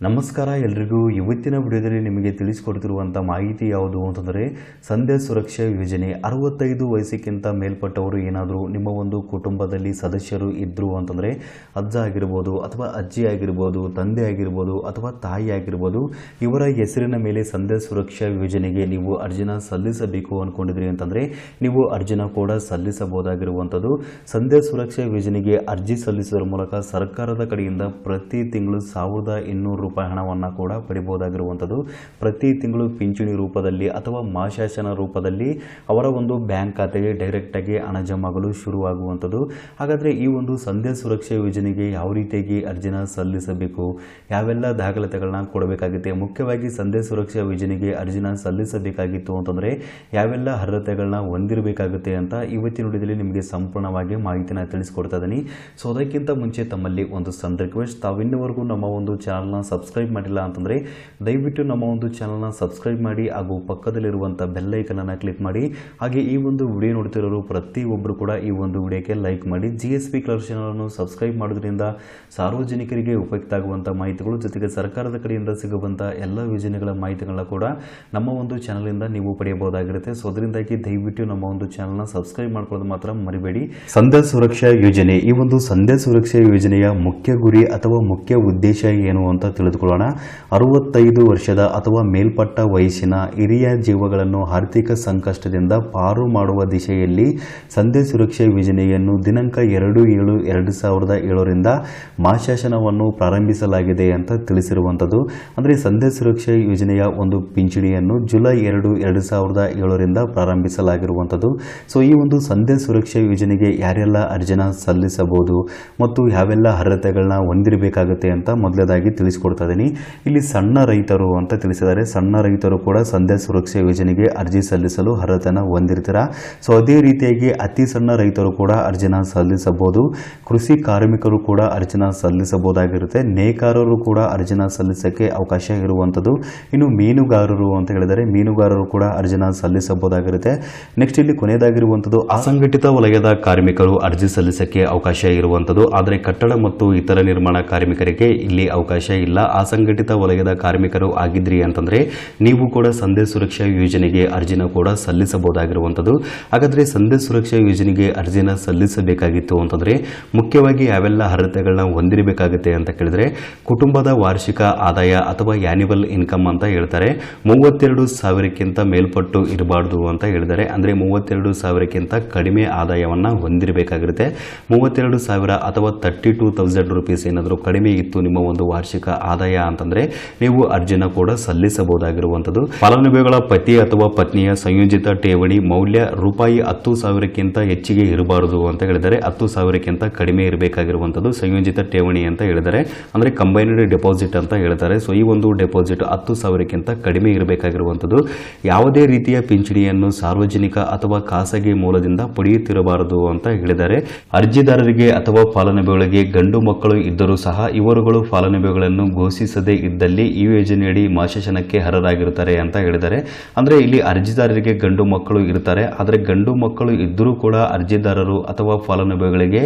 ನಮಸ್ಕಾರ ಎಲ್ರಿಗೂ. ಇವತ್ತಿನ ವಿಡಿಯೋದಲ್ಲಿ ನಿಮಗೆ ತಿಳಿಸಿಕೊಡ್ತಿರುವಂಥ ಮಾಹಿತಿ ಯಾವುದು ಅಂತಂದರೆ, ಸಂಧ್ಯಾ ಸುರಕ್ಷಾ ಯೋಜನೆ. ಅರವತ್ತೈದು ವಯಸ್ಸಿಗಿಂತ ಮೇಲ್ಪಟ್ಟವರು ಏನಾದರೂ ನಿಮ್ಮ ಒಂದು ಕುಟುಂಬದಲ್ಲಿ ಸದಸ್ಯರು ಇದ್ದರು ಅಂತಂದರೆ, ಅಜ್ಜ ಆಗಿರ್ಬೋದು ಅಥವಾ ಅಜ್ಜಿ ಆಗಿರ್ಬೋದು, ತಂದೆ ಆಗಿರ್ಬೋದು ಅಥವಾ ತಾಯಿ ಆಗಿರ್ಬೋದು, ಇವರ ಹೆಸರಿನ ಮೇಲೆ ಸಂಧ್ಯಾ ಸುರಕ್ಷಾ ಯೋಜನೆಗೆ ನೀವು ಅರ್ಜಿನ ಸಲ್ಲಿಸಬೇಕು ಅಂದ್ಕೊಂಡಿದ್ರಿ ಅಂತಂದರೆ, ನೀವು ಅರ್ಜಿನ ಕೂಡ ಸಲ್ಲಿಸಬಹುದಾಗಿರುವಂಥದ್ದು. ಸಂಧ್ಯಾ ಸುರಕ್ಷಾ ಯೋಜನೆಗೆ ಅರ್ಜಿ ಸಲ್ಲಿಸುವ ಮೂಲಕ ಸರ್ಕಾರದ ಕಡೆಯಿಂದ ಪ್ರತಿ ತಿಂಗಳು ಸಾವಿರದ ಇನ್ನೂರು ರೂಪಾಯಿ ಹಣವನ್ನು ಕೂಡ ಪಡಿಬೋದಾಗಿರುವಂಥದ್ದು. ಪ್ರತಿ ತಿಂಗಳು ಪಿಂಚಣಿ ರೂಪದಲ್ಲಿ ಅಥವಾ ಮಾಶಾಸನ ರೂಪದಲ್ಲಿ ಅವರ ಒಂದು ಬ್ಯಾಂಕ್ ಖಾತೆಗೆ ಡೈರೆಕ್ಟಾಗಿ ಹಣ ಜಮಾಗಲು ಶುರುವಾಗುವಂಥದ್ದು. ಹಾಗಾದರೆ ಈ ಒಂದು ಸಂಧ್ಯಾ ಸುರಕ್ಷಾ ಯೋಜನೆಗೆ ಯಾವ ರೀತಿಯಾಗಿ ಅರ್ಜಿನ ಸಲ್ಲಿಸಬೇಕು? ಯಾವೆಲ್ಲ ದಾಖಲಾತಿಗಳನ್ನ ಕೊಡಬೇಕಾಗುತ್ತೆ? ಮುಖ್ಯವಾಗಿ ಸಂಧ್ಯಾ ಸುರಕ್ಷಾ ಯೋಜನೆಗೆ ಅರ್ಜಿನ ಸಲ್ಲಿಸಬೇಕಾಗಿತ್ತು ಅಂತಂದರೆ ಯಾವೆಲ್ಲ ಅರ್ಹತೆಗಳನ್ನ ಹೊಂದಿರಬೇಕಾಗುತ್ತೆ ಅಂತ ಇವತ್ತಿನ ನುಡಿದಲ್ಲಿ ನಿಮಗೆ ಸಂಪೂರ್ಣವಾಗಿ ಮಾಹಿತಿನ ತಿಳಿಸ್ಕೊಡ್ತಾ ಇದ್ದೀನಿ. ಸೊ, ಅದಕ್ಕಿಂತ ಮುಂಚೆ ತಮ್ಮಲ್ಲಿ ಒಂದು ಸಣ್ಣ ರಿಕ್ವೆಸ್ಟ್ ತಾವಿನ್ನವರೆಗೂ ನಮ್ಮ ಒಂದು ಚಾನಲ್ನ ಸಬ್ಸ್ಕ್ರೈಬ್ ಮಾಡಿಲ್ಲ ಅಂತಂದರೆ ದಯವಿಟ್ಟು ನಮ್ಮ ಒಂದು ಚಾನಲ್ನ ಸಬ್ಸ್ಕ್ರೈಬ್ ಮಾಡಿ ಹಾಗೂ ಪಕ್ಕದಲ್ಲಿರುವಂಥ ಬೆಲ್ಲೈಕನನ್ನು ಕ್ಲಿಕ್ ಮಾಡಿ. ಹಾಗೆ ಈ ಒಂದು ವಿಡಿಯೋ ನೋಡ್ತಿರೋರು ಪ್ರತಿಯೊಬ್ಬರು ಕೂಡ ಈ ಒಂದು ವಿಡಿಯೋಕ್ಕೆ ಲೈಕ್ ಮಾಡಿ. ಜಿ ಎಸ್ ಪಿ ಕಲರ್ ಚಾನಲನ್ನು ಸಬ್ಸ್ಕ್ರೈಬ್ ಮಾಡೋದ್ರಿಂದ ಸಾರ್ವಜನಿಕರಿಗೆ ಉಪಯುಕ್ತ ಆಗುವಂಥ ಮಾಹಿತಿಗಳು, ಜೊತೆಗೆ ಸರ್ಕಾರದ ಕಡೆಯಿಂದ ಸಿಗುವಂಥ ಎಲ್ಲ ಯೋಜನೆಗಳ ಮಾಹಿತಿಗಳನ್ನ ಕೂಡ ನಮ್ಮ ಒಂದು ಚಾನಲಿಂದ ನೀವು ಪಡೆಯಬಹುದಾಗಿರುತ್ತೆ. ಸೊ ಅದರಿಂದಾಗಿ ದಯವಿಟ್ಟು ನಮ್ಮ ಒಂದು ಚಾನಲ್ನ ಸಬ್ಸ್ಕ್ರೈಬ್ ಮಾಡ್ಕೊಳ್ಳೋದು ಮಾತ್ರ ಮರಿಬೇಡಿ. ಸಂಧ್ಯಾ ಸುರಕ್ಷಾ ಯೋಜನೆ. ಈ ಒಂದು ಸಂಧ್ಯಾ ಸುರಕ್ಷಾ ಯೋಜನೆಯ ಮುಖ್ಯ ಗುರಿ ಅಥವಾ ಮುಖ್ಯ ಉದ್ದೇಶ ಏನು ಅಂತ ತಿಳಿದುಕೊಳ್ಳೋಣ. ಅರವತ್ತೈದು ವರ್ಷದ ಅಥವಾ ಮೇಲ್ಪಟ್ಟ ವಯಸ್ಸಿನ ಹಿರಿಯ ಜೀವಗಳನ್ನು ಆರ್ಥಿಕ ಸಂಕಷ್ಟದಿಂದ ಪಾರು ಮಾಡುವ ದಿಶೆಯಲ್ಲಿ ಸಂಧ್ಯಾ ಸುರಕ್ಷಾ ಯೋಜನೆಯನ್ನು ದಿನಾಂಕ ಎರಡು ಏಳು ಎರಡು ಸಾವಿರದ ಏಳರಿಂದ ಮಾಶಾಸನವನ್ನು ಪ್ರಾರಂಭಿಸಲಾಗಿದೆ ಅಂತ ತಿಳಿಸಿರುವಂಥದ್ದು. ಅಂದರೆ ಸಂಧ್ಯಾ ಸುರಕ್ಷಾ ಯೋಜನೆಯ ಒಂದು ಪಿಂಚಣಿಯನ್ನು ಜುಲೈ ಎರಡು ಎರಡು ಸಾವಿರದ ಏಳರಿಂದ ಪ್ರಾರಂಭಿಸಲಾಗಿರುವಂಥದ್ದು. ಸೊ ಈ ಒಂದು ಸಂಧ್ಯಾ ಸುರಕ್ಷಾ ಯೋಜನೆಗೆ ಯಾರೆಲ್ಲ ಅರ್ಜಿನ ಸಲ್ಲಿಸಬಹುದು ಮತ್ತು ಯಾವೆಲ್ಲ ಅರ್ಹತೆಗಳನ್ನ ಹೊಂದಿರಬೇಕಾಗುತ್ತೆ ಅಂತ ಮೊದಲದಾಗಿ ಇದ್ದೀನಿ ಇಲ್ಲಿ ಸಣ್ಣ ರೈತರು ಅಂತ ತಿಳಿಸಿದ್ದಾರೆ. ಸಣ್ಣ ರೈತರು ಕೂಡ ಸಂಧ್ಯಾ ಸುರಕ್ಷಾ ಯೋಜನೆಗೆ ಅರ್ಜಿ ಸಲ್ಲಿಸಲು ಅರ್ಹತೆನ ಹೊಂದಿರ್ತೀರಾ? ಸೊ ಅದೇ ರೀತಿಯಾಗಿ ಅತಿ ಸಣ್ಣ ರೈತರು ಕೂಡ ಅರ್ಜಿನ ಸಲ್ಲಿಸಬಹುದು. ಕೃಷಿ ಕಾರ್ಮಿಕರು ಕೂಡ ಅರ್ಜಿನ ಸಲ್ಲಿಸಬಹುದಾಗಿರುತ್ತೆ. ನೇಕಾರರು ಕೂಡ ಅರ್ಜಿನ ಸಲ್ಲಿಸಕ್ಕೆ ಅವಕಾಶ ಇರುವಂಥದ್ದು. ಇನ್ನು ಮೀನುಗಾರರು ಅಂತ ಹೇಳಿದರೆ ಮೀನುಗಾರರು ಕೂಡ ಅರ್ಜಿನ ಸಲ್ಲಿಸಬಹುದಾಗಿರುತ್ತೆ. ನೆಕ್ಸ್ಟ್ ಇಲ್ಲಿ ಕೊನೆಯದಾಗಿರುವಂಥದ್ದು ಅಸಂಘಟಿತ ವಲಯದ ಕಾರ್ಮಿಕರು ಅರ್ಜಿ ಸಲ್ಲಿಸಕ್ಕೆ ಅವಕಾಶ ಇರುವಂಥದ್ದು. ಆದರೆ ಕಟ್ಟಡ ಮತ್ತು ಇತರ ನಿರ್ಮಾಣ ಕಾರ್ಮಿಕರಿಗೆ ಇಲ್ಲಿ ಅವಕಾಶ ಇಲ್ಲ. ಅಸಂಘಟಿತ ವಲಯದ ಕಾರ್ಮಿಕರು ಆಗಿದ್ರಿ ಅಂತಂದ್ರೆ ನೀವು ಕೂಡ ಸಂಧೆ ಸುರಕ್ಷಾ ಯೋಜನೆಗೆ ಅರ್ಜಿನ ಕೂಡ ಸಲ್ಲಿಸಬಹುದಾಗಿರುವಂಥದ್ದು. ಹಾಗಾದ್ರೆ ಸಂಧೆ ಸುರಕ್ಷಾ ಯೋಜನೆಗೆ ಅರ್ಜಿನ ಸಲ್ಲಿಸಬೇಕಾಗಿತ್ತು ಅಂತಂದ್ರೆ ಮುಖ್ಯವಾಗಿ ಯಾವೆಲ್ಲ ಅರ್ಹತೆಗಳನ್ನ ಹೊಂದಿರಬೇಕಾಗುತ್ತೆ ಅಂತ ಕೇಳಿದ್ರೆ ಕುಟುಂಬದ ವಾರ್ಷಿಕ ಆದಾಯ ಅಥವಾ ಆನ್ಯುವಲ್ ಇನ್ಕಮ್ ಅಂತ ಹೇಳ್ತಾರೆ. ಮೂವತ್ತೆರಡು ಸಾವಿರಕ್ಕಿಂತ ಮೇಲ್ಪಟ್ಟು ಇರಬಾರ್ದು ಅಂತ ಹೇಳಿದ್ದಾರೆ. ಅಂದ್ರೆ ಮೂವತ್ತೆರಡು ಸಾವಿರಕ್ಕಿಂತ ಕಡಿಮೆ ಆದಾಯವನ್ನ ಹೊಂದಿರಬೇಕಾಗಿರುತ್ತೆ. ಮೂವತ್ತೆರಡು ಸಾವಿರ ಅಥವಾ ತರ್ಟಿ ಟೂ ತೌಸಂಡ್ ರುಪೀಸ್ ಏನಾದರೂ ಕಡಿಮೆ ಇತ್ತು ನಿಮ್ಮ ಒಂದು ವಾರ್ಷಿಕ ಆದಾಯ ಅಂತಂದ್ರೆ ನೀವು ಅರ್ಜಿನ ಕೂಡ ಸಲ್ಲಿಸಬಹುದಾಗಿರುವಂತದ್ದು ಫಲಾನುಭವಿಗಳ ಪತಿ ಅಥವಾ ಪತ್ನಿಯ ಸಂಯೋಜಿತ ಠೇವಣಿ ಮೌಲ್ಯ ರೂಪಾಯಿ ಹತ್ತು ಸಾವಿರಕ್ಕಿಂತ ಹೆಚ್ಚಿಗೆ ಇರಬಾರದು ಅಂತ ಹೇಳಿದರೆ ಹತ್ತು ಸಾವಿರಕ್ಕಿಂತ ಕಡಿಮೆ ಇರಬೇಕಾಗಿರುವಂಥದ್ದು ಸಂಯೋಜಿತ ಠೇವಣಿ ಅಂತ ಹೇಳಿದರೆ. ಅಂದ್ರೆ ಕಂಬೈನ್ಡ್ ಡೆಪಾಸಿಟ್ ಅಂತ ಹೇಳ್ತಾರೆ. ಸೊ ಈ ಒಂದು ಡೆಪಾಸಿಟ್ ಹತ್ತು ಸಾವಿರಕ್ಕಿಂತ ಕಡಿಮೆ ಇರಬೇಕಾಗಿರುವಂಥದ್ದು. ಯಾವುದೇ ರೀತಿಯ ಪಿಂಚಣಿಯನ್ನು ಸಾರ್ವಜನಿಕ ಅಥವಾ ಖಾಸಗಿ ಮೂಲದಿಂದ ಪಡೆಯುತ್ತಿರಬಾರದು ಅಂತ ಹೇಳಿದರೆ. ಅರ್ಜಿದಾರರಿಗೆ ಅಥವಾ ಫಲಾನುಭವಿಗಳಿಗೆ ಗಂಡು ಮಕ್ಕಳು ಇದ್ದರೂ ಸಹ, ಇವರುಗಳು ಫಲಾನುಭವಿಗಳನ್ನು ಘೋಷಿಸದೇ ಇದ್ದಲ್ಲಿ ಈ ಯೋಜನೆಯಡಿ ಮಾಶಾಸನಕ್ಕೆ ಹರರಾಗಿರುತ್ತಾರೆ ಅಂತ ಹೇಳಿದ್ದಾರೆ. ಅಂದರೆ ಇಲ್ಲಿ ಅರ್ಜಿದಾರರಿಗೆ ಗಂಡು ಮಕ್ಕಳು ಇರ್ತಾರೆ ಆದರೆ ಗಂಡು ಮಕ್ಕಳು ಇದ್ದರೂ ಕೂಡ ಅರ್ಜಿದಾರರು ಅಥವಾ ಫಲಾನುಭವಿಗಳಿಗೆ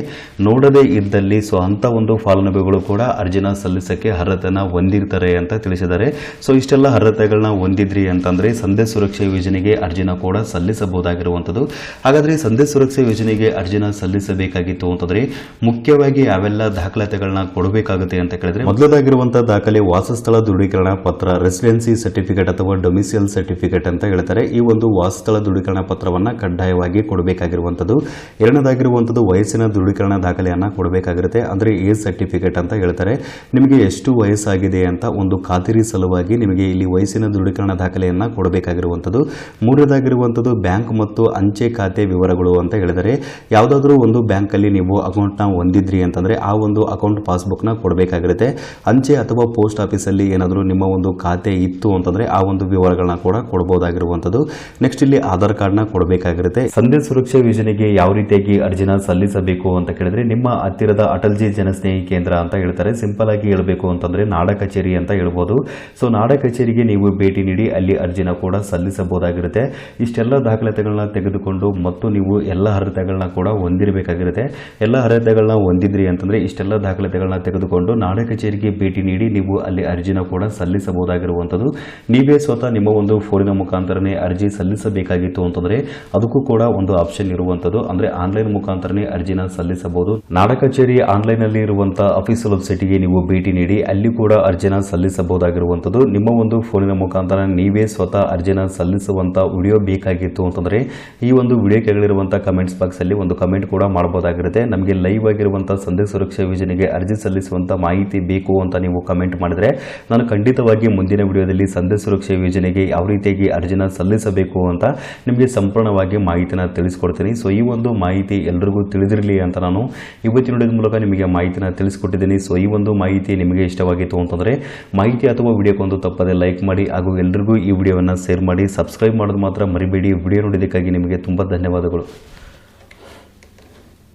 ನೋಡದೇ ಇದ್ದಲ್ಲಿ ಸೊ ಅಂಥ ಒಂದು ಫಲಾನುಭವಿಗಳು ಕೂಡ ಅರ್ಜಿನ ಸಲ್ಲಿಸಕ್ಕೆ ಅರ್ಹತೆನ ಹೊಂದಿರ್ತಾರೆ ಅಂತ ತಿಳಿಸಿದ್ದಾರೆ. ಸೊ ಇಷ್ಟೆಲ್ಲ ಅರ್ಹತೆಗಳನ್ನ ಹೊಂದಿದ್ರಿ ಅಂತಂದರೆ ಸಂಧ್ಯಾ ಸುರಕ್ಷಾ ಯೋಜನೆಗೆ ಅರ್ಜಿನ ಕೂಡ ಸಲ್ಲಿಸಬಹುದಾಗಿರುವಂಥದ್ದು. ಹಾಗಾದರೆ ಸಂಧ್ಯಾ ಸುರಕ್ಷಾ ಯೋಜನೆಗೆ ಅರ್ಜಿನ ಸಲ್ಲಿಸಬೇಕಾಗಿತ್ತು ಅಂತಂದರೆ ಮುಖ್ಯವಾಗಿ ಯಾವೆಲ್ಲ ದಾಖಲಾತಿಗಳನ್ನ ಕೊಡಬೇಕಾಗುತ್ತೆ ಅಂತ ಕೇಳಿದ್ರೆ ಮೊದಲದಾಗಿರುವಂತಹ ದಾಖಲೆ ವಾಸಸ್ಥಳ ದೃಢೀಕರಣ ಪತ್ರ, ರೆಸಿಡೆನ್ಸಿ ಸರ್ಟಿಫಿಕೇಟ್ ಅಥವಾ ಡೊಮಿಸಿಯಲ್ ಸರ್ಟಿಫಿಕೇಟ್ ಅಂತ ಹೇಳ್ತಾರೆ. ಈ ಒಂದು ವಾಸಸ್ಥಳ ದೃಢೀಕರಣ ಪತ್ರವನ್ನು ಕಡ್ಡಾಯವಾಗಿ ಕೊಡಬೇಕಾಗಿರುವಂಥದ್ದು ಎರಡನೇದಾಗಿರುವಂಥದ್ದು ವಯಸ್ಸಿನ ದೃಢೀಕರಣ ದಾಖಲೆಯನ್ನು ಕೊಡಬೇಕಾಗಿರುತ್ತೆ. ಅಂದ್ರೆ ಏಜ್ ಸರ್ಟಿಫಿಕೇಟ್ ಅಂತ ಹೇಳ್ತಾರೆ. ನಿಮಗೆ ಎಷ್ಟು ವಯಸ್ಸಾಗಿದೆ ಅಂತ ಒಂದು ಖಾತರಿ ಸಲುವಾಗಿ ನಿಮಗೆ ಇಲ್ಲಿ ವಯಸ್ಸಿನ ದೃಢೀಕರಣ ದಾಖಲೆಯನ್ನು ಕೊಡಬೇಕಾಗಿರುವಂಥದ್ದು ಮೂರನೇದಾಗಿರುವಂಥದ್ದು ಬ್ಯಾಂಕ್ ಮತ್ತು ಅಂಚೆ ಖಾತೆ ವಿವರಗಳು ಅಂತ ಹೇಳಿದರೆ, ಯಾವುದಾದ್ರೂ ಒಂದು ಬ್ಯಾಂಕಲ್ಲಿ ನೀವು ಅಕೌಂಟ್ನ ಹೊಂದಿದ್ರಿ ಅಂತಂದರೆ ಆ ಒಂದು ಅಕೌಂಟ್ ಪಾಸ್ಬುಕ್ನ ಕೊಡಬೇಕಾಗಿರುತ್ತೆ. ಅಂಚೆ ಅಥವಾ ಪೋಸ್ಟ್ ಆಫೀಸಲ್ಲಿ ಏನಾದರೂ ನಿಮ್ಮ ಒಂದು ಖಾತೆ ಇತ್ತು ಅಂತಂದರೆ ಆ ಒಂದು ವಿವರಗಳನ್ನ ಕೂಡ ಕೊಡ್ಬೋದಾಗಿರುವಂಥದ್ದು ನೆಕ್ಸ್ಟ್ ಇಲ್ಲಿ ಆಧಾರ್ ಕಾರ್ಡ್ನ ಕೊಡಬೇಕಾಗಿರುತ್ತೆ. ಸಂಧ್ಯಾ ಸುರಕ್ಷಾ ಯೋಜನೆಗೆ ಯಾವ ರೀತಿಯಾಗಿ ಅರ್ಜಿನ ಸಲ್ಲಿಸಬೇಕು ಅಂತ ಕೇಳಿದ್ರೆ ನಿಮ್ಮ ಹತ್ತಿರದ ಅಟಲ್ಜಿ ಜನಸ್ನೇಹಿ ಕೇಂದ್ರ ಅಂತ ಹೇಳ್ತಾರೆ. ಸಿಂಪಲ್ ಆಗಿ ಹೇಳಬೇಕು ಅಂತಂದ್ರೆ ನಾಡ ಕಚೇರಿ ಅಂತ ಹೇಳ್ಬೋದು. ಸೊ ನಾಡ ಕಚೇರಿಗೆ ನೀವು ಭೇಟಿ ನೀಡಿ ಅಲ್ಲಿ ಅರ್ಜಿನ ಕೂಡ ಸಲ್ಲಿಸಬಹುದಾಗಿರುತ್ತೆ. ಇಷ್ಟೆಲ್ಲ ದಾಖಲಾತಿಗಳನ್ನ ತೆಗೆದುಕೊಂಡು ಮತ್ತು ನೀವು ಎಲ್ಲ ಅರ್ಹತೆಗಳನ್ನ ಕೂಡ ಹೊಂದಿರಬೇಕಾಗಿರುತ್ತೆ. ಎಲ್ಲ ಅರ್ಹತೆಗಳನ್ನ ಹೊಂದಿದ್ರಿ ಅಂತಂದ್ರೆ ಇಷ್ಟೆಲ್ಲ ದಾಖಲಾತಿಗಳನ್ನ ತೆಗೆದುಕೊಂಡು ನಾಡ ಕಚೇರಿಗೆ ಭೇಟಿ ನೀಡಿ ನೀವು ಅಲ್ಲಿ ಅರ್ಜಿನ ಕೂಡ ಸಲ್ಲಿಸಬಹುದಾಗಿರುವಂಥದ್ದು ನೀವೇ ಸ್ವತಃ ನಿಮ್ಮ ಒಂದು ಫೋನಿನ ಮುಖಾಂತರನೇ ಅರ್ಜಿ ಸಲ್ಲಿಸಬೇಕಾಗಿತ್ತು ಅಂತಂದ್ರೆ ಅದಕ್ಕೂ ಕೂಡ ಒಂದು ಆಪ್ಷನ್ ಇರುವಂಥದ್ದು ಅಂದ್ರೆ ಆನ್ಲೈನ್ ಮುಖಾಂತರನೇ ಅರ್ಜಿನ ಸಲ್ಲಿಸಬಹುದು. ನಾಡ ಕಚೇರಿ ಆನ್ಲೈನ್ ಅಲ್ಲಿ ಇರುವಂತಹ ವೆಬ್ಸೈಟ್ಗೆ ನೀವು ಭೇಟಿ ನೀಡಿ, ಅಲ್ಲಿ ಕೂಡ ಅರ್ಜಿನ ಸಲ್ಲಿಸಬಹುದಾಗಿರುವಂಥದ್ದು ನಿಮ್ಮ ಒಂದು ಫೋನಿನ ಮುಖಾಂತರ ನೀವೇ ಸ್ವತಃ ಅರ್ಜಿನ ಸಲ್ಲಿಸುವಂತ ವಿಡಿಯೋ ಬೇಕಾಗಿತ್ತು ಅಂತಂದ್ರೆ ಈ ಒಂದು ವಿಡಿಯೋ ಕಮೆಂಟ್ಸ್ ಬಾಕ್ಸ್ ಅಲ್ಲಿ ಒಂದು ಕಮೆಂಟ್ ಕೂಡ ಮಾಡಬಹುದಾಗಿರುತ್ತೆ ನಮಗೆ ಲೈವ್ ಆಗಿರುವಂತಹ ಸಂದೇಶ ಸುರಕ್ಷಾ ಯೋಜನೆಗೆ ಅರ್ಜಿ ಸಲ್ಲಿಸುವಂತ ಮಾಹಿತಿ ಬೇಕು ಅಂತ ನೀವು ಕಮೆಂಟ್ ಮಾಡಿದ್ರೆ, ನಾನು ಖಂಡಿತವಾಗಿ ಮುಂದಿನ ವಿಡಿಯೋದಲ್ಲಿ ಸಂದೇಶ ಸುರಕ್ಷಾ ಯೋಜನೆಗೆ ಯಾವ ರೀತಿಯಾಗಿ ಅರ್ಜಿನ ಸಲ್ಲಿಸಬೇಕು ಅಂತ ನಿಮಗೆ ಸಂಪೂರ್ಣವಾಗಿ ಮಾಹಿತಿನ ತಿಳಿಸ್ಕೊಡ್ತೀನಿ. ಸೊ ಈ ಒಂದು ಮಾಹಿತಿ ಎಲ್ಲರಿಗೂ ತಿಳಿದಿರಲಿ ಅಂತ ನಾನು ಇವತ್ತಿನ ವಿಡಿಯೋದ ಮೂಲಕ ನಿಮಗೆ ಮಾಹಿತಿನ ತಿಳಿಸ್ಕೊಟ್ಟಿದ್ದೀನಿ. ಸೊ ಈ ಒಂದು ಮಾಹಿತಿ ನಿಮಗೆ ಇಷ್ಟವಾಗಿತ್ತು ಅಂತಂದರೆ, ಮಾಹಿತಿ ಅಥವಾ ವಿಡಿಯೋಕ್ಕೊಂದು ತಪ್ಪದೆ ಲೈಕ್ ಮಾಡಿ ಹಾಗೂ ಎಲ್ರಿಗೂ ಈ ವಿಡಿಯೋವನ್ನು ಶೇರ್ ಮಾಡಿ, ಸಬ್ಸ್ಕ್ರೈಬ್ ಮಾಡೋದು ಮಾತ್ರ ಮರಿಬೇಡಿ. ವಿಡಿಯೋ ನೋಡಿದ್ದಕ್ಕಾಗಿ ನಿಮಗೆ ತುಂಬ ಧನ್ಯವಾದಗಳು.